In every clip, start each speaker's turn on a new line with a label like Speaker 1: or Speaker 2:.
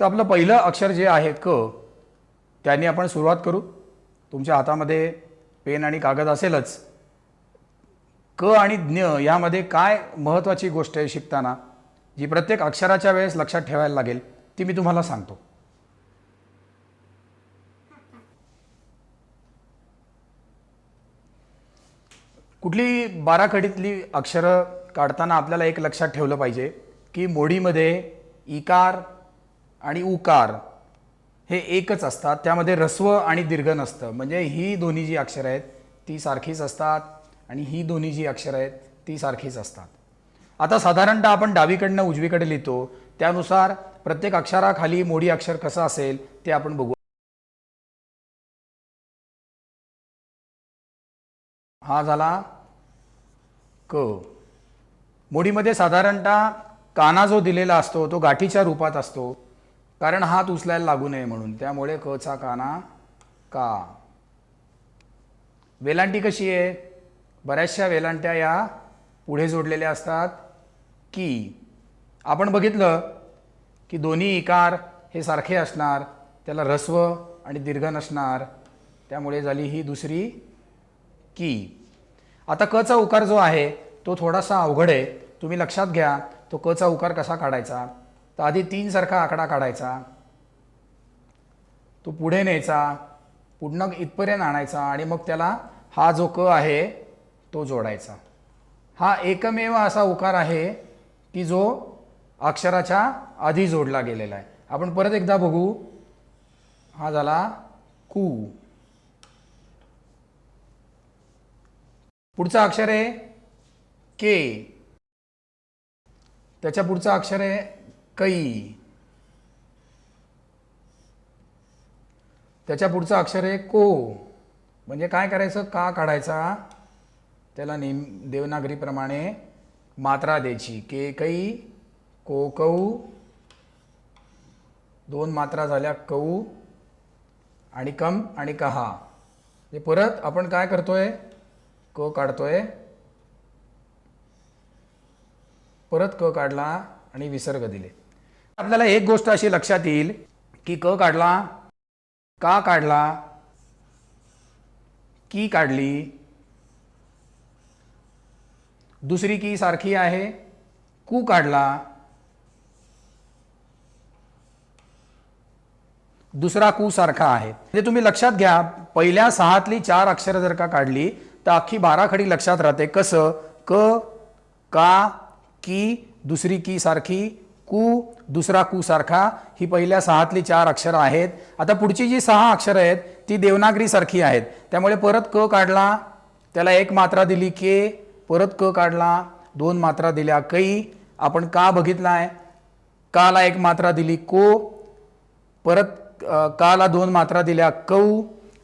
Speaker 1: तर आपलं पहिलं अक्षर जे आहे क त्यांनी आपण सुरुवात करू. तुमच्या हातामध्ये पेन आणि कागद असेलच. क आणि ज्ञ यामध्ये काय महत्त्वाची गोष्ट आहे शिकताना जी प्रत्येक अक्षराच्या वेळेस लक्षात ठेवायला लागेल ती मी तुम्हाला सांगतो. कुठली बाराखडीतली अक्षरं काढताना आपल्याला एक लक्षात ठेवलं पाहिजे की मोडीमध्ये इकार आणि उकार हे एकच असतात. त्यामध्ये रस्व आणि दीर्घ नसतं. म्हणजे ही दोन्ही जी अक्षरं आहेत ती सारखीच असतात आणि ही दोन्ही जी अक्षरं आहेत ती सारखीच असतात. आता साधारणतः आपण डावीकडनं उजवीकडे लिहितो. त्यानुसार प्रत्येक अक्षराखाली मोडी अक्षर कसं असेल ते आपण बघू. हा झाला क. मोडीमध्ये साधारणतः काना जो दिलेला असतो तो गाठीच्या रूपात असतो. कारण हात उचलायला लागू नये म्हणून. त्यामुळे कचा काना का वेलांटी कशी आहे? बऱ्याचशा वेलांट्या या पुढे जोडलेल्या असतात की. आपण बघितलं की दोन्ही इकार हे सारखे असणार त्याला रस्व आणि दीर्घ नसणार. त्यामुळे झाली ही दुसरी की. आता क चा उकार जो आहे तो थोडासा अवघड आहे. तुम्ही लक्षात घ्या तो कचा उकार कसा काढायचा? तर आधी तीनसारखा आकडा काढायचा. तो पुढे न्यायचा पुन्हा इथपर्यंत आणायचा आणि मग त्याला हा जो क आहे तो जोडायचा. हा एकमेव असा उकार आहे की जो अक्षराच्या आधी जोडला गेलेला आहे. आपण परत एकदा बघू. हा झाला कू. पुढचं अक्षर आहे के. त्याच्या पुढचं अक्षर आहे कई. त्याच्या पुढचं अक्षर आहे को. म्हणजे काय करायचं? का काढायचा? त्याला नेम देवनागरीप्रमाणे मात्रा द्यायची. के कई को कौ. दोन मात्रा झाल्या कौ आणि कम आणि कहा. हे परत आपण काय करतोय? क काढतोय. परत क काढला आणि विसर्ग दिले. आपल्याला एक गोष्ट अशी लक्षात येईल की क काढला का काढला की काढली. दुसरी की सारखी आहे कू काढला. दुसरा कू सारखा आहे. म्हणजे तुम्ही लक्षात घ्या पहिल्या सहातली चार अक्षरं जर का काढली तर अख्खी बारा खडी लक्षात राहते. कसं? क का की दुसरी की सारखी कु दुसरा कु सारखा ही पहिल्या सहातली चार अक्षरं आहेत. आता पुढची जी सहा अक्षरं आहेत ती देवनागरीसारखी आहेत. त्यामुळे परत क काढला त्याला एक मात्रा दिली के परत क काढला दोन मात्रा दिल्या कै आपण का बघितला आहे काला एक मात्रा दिली को परत काला दोन मात्रा दिल्या कौ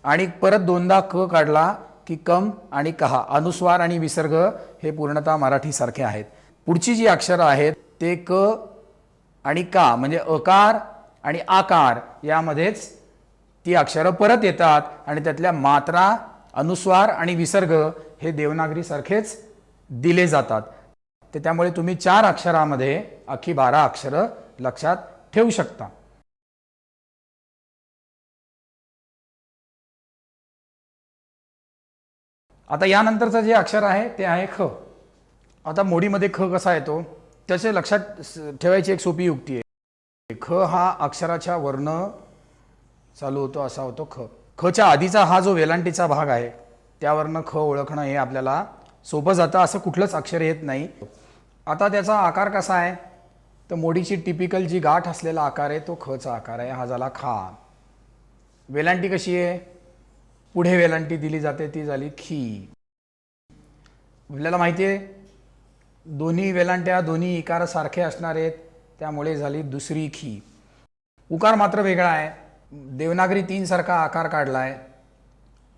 Speaker 1: आणि परत दोनदा क काढला की कम आणि कहा. अनुस्वार आणि विसर्ग हे पूर्णतः मराठीसारखे आहेत. पुढची जी अक्षरं आहेत ते क आणि का म्हणजे अकार आणि आकार यामध्येच ती अक्षरं परत येतात आणि त्यातल्या मात्रा अनुस्वार आणि विसर्ग हे देवनागरीसारखेच दिले जातात. ते त्यामुळे तुम्ही चार अक्षरामध्ये अख्खी बारा अक्षरं लक्षात ठेवू शकता. आता यानंतरचं जे अक्षर आहे ते आहे ख. आता मोडीमध्ये ख कसा येतो? त्याचे लक्षात ठेवायची एक सोपी युक्ती आहे. ख हा अक्षराच्या वर्ण चालू होतो असा होतो ख. खच्या आधीचा हा जो वेलांटीचा भाग आहे त्यावरनं ख ओळखणं हे आपल्याला सोपं जातं असं कुठलंच अक्षर येत नाही. आता त्याचा आकार कसा आहे? तर मोडीची टिपिकल जी गाठ असलेला आकार आहे तो खचा आकार आहे. हा झाला खा. वेलांटी कशी आहे? पुढे वेलांटी दिली जाते ती झाली खी. आपल्याला माहिती आहे? दोन्ही वेलांट्या दोन्ही इकार सारखे असणार आहेत त्यामुळे झाली दुसरी खी. उकार मात्र वेगळा आहे. देवनागरी तीनसारखा आकार काढला आहे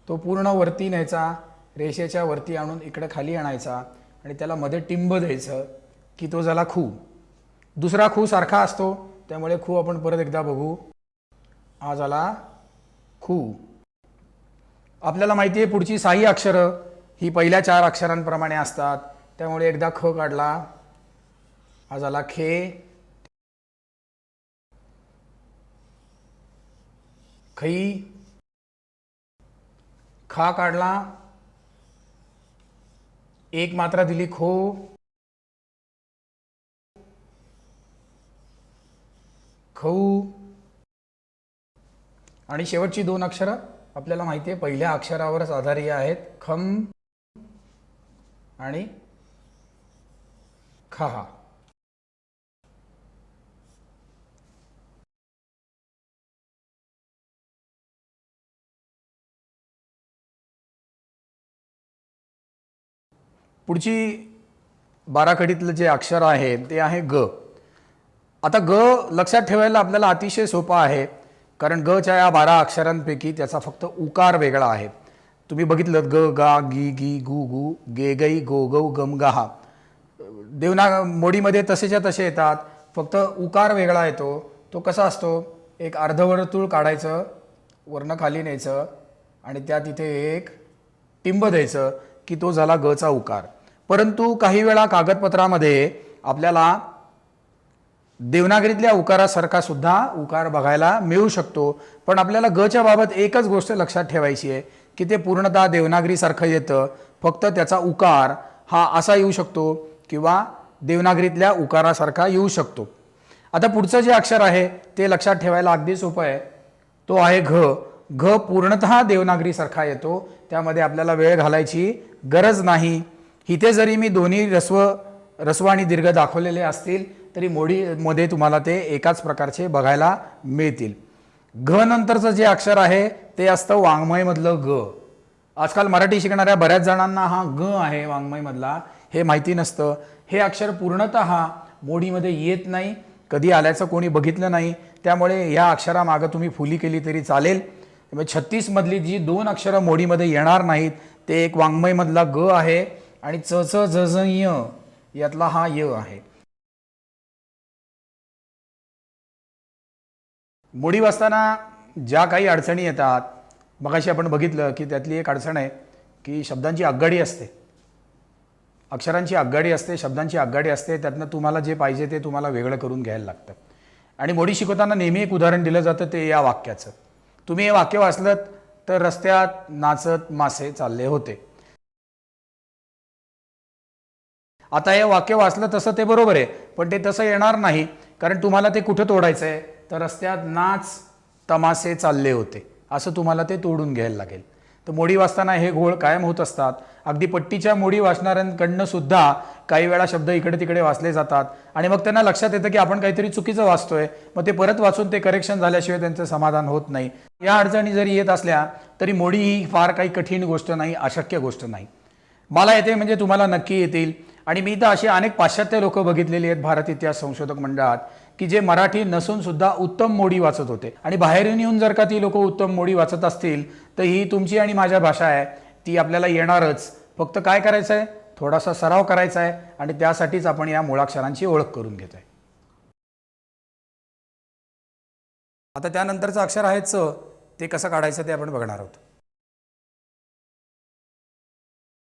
Speaker 1: तो पूर्ण वरती न्यायचा रेषेच्या वरती आणून इकडं खाली आणायचा आणि त्याला मध्ये टिंब द्यायचं की तो झाला खू. दुसरा खू सारखा असतो त्यामुळे खू आपण परत एकदा बघू. हा झाला खू. आपल्याला माहिती आहे पुढची साही अक्षरं ही पहिल्या चार अक्षरांप्रमाणे असतात. त्यामुळे एकदा ख काढला. हा झाला खे. खई. खा काढला. एक मात्रा दिली खो. खऊ. आणि शेवटची दोन अक्षरं आपल्याला माहिती आहे पहिल्या अक्षरावरच आधारी आहेत. खम आणि खहा पुढची बाराखडीतलं जे अक्षर आहे ते आहे ग. आता ग लक्षात ठेवायला आपल्याला अतिशय सोपा आहे कारण गच्या या बारा अक्षरांपैकी त्याचा फक्त उकार वेगळा आहे. तुम्ही बघितलं ग गा गी गी गु गु गे गई गो गौ गम गहा देवना मोडीमध्ये तसेच्या तसे येतात. फक्त उकार वेगळा येतो. तो कसा असतो? एक अर्धवर्तुळ काढायचं वरनं खाली न्यायचं आणि त्या तिथे एक टिंब द्यायचं की तो झाला गचा उकार. परंतु काही वेळा कागदपत्रामध्ये आपल्याला देवनागरीतल्या उकारासारखा सुद्धा उकार बघायला मिळू शकतो. पण आपल्याला गच्या बाबत एकच गोष्ट लक्षात ठेवायची आहे की ते पूर्णतः देवनागरीसारखं येतं. फक्त त्याचा उकार हा असा येऊ शकतो किंवा देवनागरीतल्या उकारासारखा येऊ शकतो. आता पुढचं जे अक्षर आहे ते लक्षात ठेवायला अगदी सोपं आहे. तो आहे घ. घ पूर्णतः देवनागरीसारखा येतो. त्यामध्ये आपल्याला वेळ घालायची गरज नाही. इथे जरी मी दोन्ही रस्व रस्व आणि दीर्घ दाखवलेले असतील तरी मोडीमध्ये तुम्हाला ते एकाच प्रकारचे बघायला मिळतील. घ नंतरचं जे अक्षर आहे ते असतं वाङ्मयमधलं ग. आजकाल मराठी शिकणाऱ्या बऱ्याच जणांना हा ग आहे वाङ्मयमधला. हे माहिती नसतं. हे अक्षर पूर्णतः मोडीमध्ये येत नाही. कधी आल्याचं कोणी बघितलं नाही. त्यामुळे या अक्षरामागं तुम्ही फुली केली तरी चालेल. त्यामुळे छत्तीसमधली जी दोन अक्षरं मोडीमध्ये येणार नाहीत ते एक वाङ्मयमधला ग आहे आणि च च ज ज य यातला हा य आहे. मोडी वाचताना ज्या काही अडचणी येतात मगाशी आपण बघितलं की त्यातली एक अडचण आहे की शब्दांची आगगाडी असते. अक्षरांची आगगाडी असते शब्दांची आगगाडी असते त्यातनं तुम्हाला जे पाहिजे ते तुम्हाला वेगळं करून घ्यायला लागतं. आणि मोडी शिकवताना नेहमी एक उदाहरण दिलं जातं ते या वाक्याचं. तुम्ही हे वाक्य वाचलं तर रस्त्यात नाचत मासे चालले होते. आता हे वाक्य वाचलं तसं ते बरोबर आहे पण ते तसं येणार नाही कारण तुम्हाला ते कुठं तोडायचं आहे तर रस्त्यात नाच तमासे चालले होते असं तुम्हाला ते तोडून घ्यायला लागेल. तर मोडी वाचताना हे घोळ कायम होत असतात. अगदी पट्टीच्या मोडी वाचणाऱ्यांकडनं सुद्धा काही वेळा शब्द इकडे तिकडे वाचले जातात. आणि मग त्यांना लक्षात येतं की आपण काहीतरी चुकीचं वाचतोय. मग ते परत वाचून ते करेक्शन झाल्याशिवाय त्यांचं समाधान होत नाही. या अडचणी जरी येत असल्या तरी मोडी ही फार काही कठीण गोष्ट नाही अशक्य गोष्ट नाही. मला येते म्हणजे तुम्हाला नक्की येतील. आणि मी तर अशी अनेक पाश्चात्य लोक बघितलेली आहेत भारत इतिहास संशोधक मंडळात. की जे मराठी नसून सुद्धा उत्तम मोडी वाचत होते. आणि बाहेरून येऊन जर का ती लोक उत्तम मोडी वाचत असतील तर ही तुमची आणि माझ्या भाषा आहे. ती आपल्याला येणारच. फक्त काय करायचं आहे थोडासा सराव करायचा आहे आणि त्यासाठीच आपण या मुळाक्षरांची ओळख करून घेतोय. आता त्यानंतरचं अक्षर आहे च. ते कसं काढायचं ते आपण बघणार आहोत.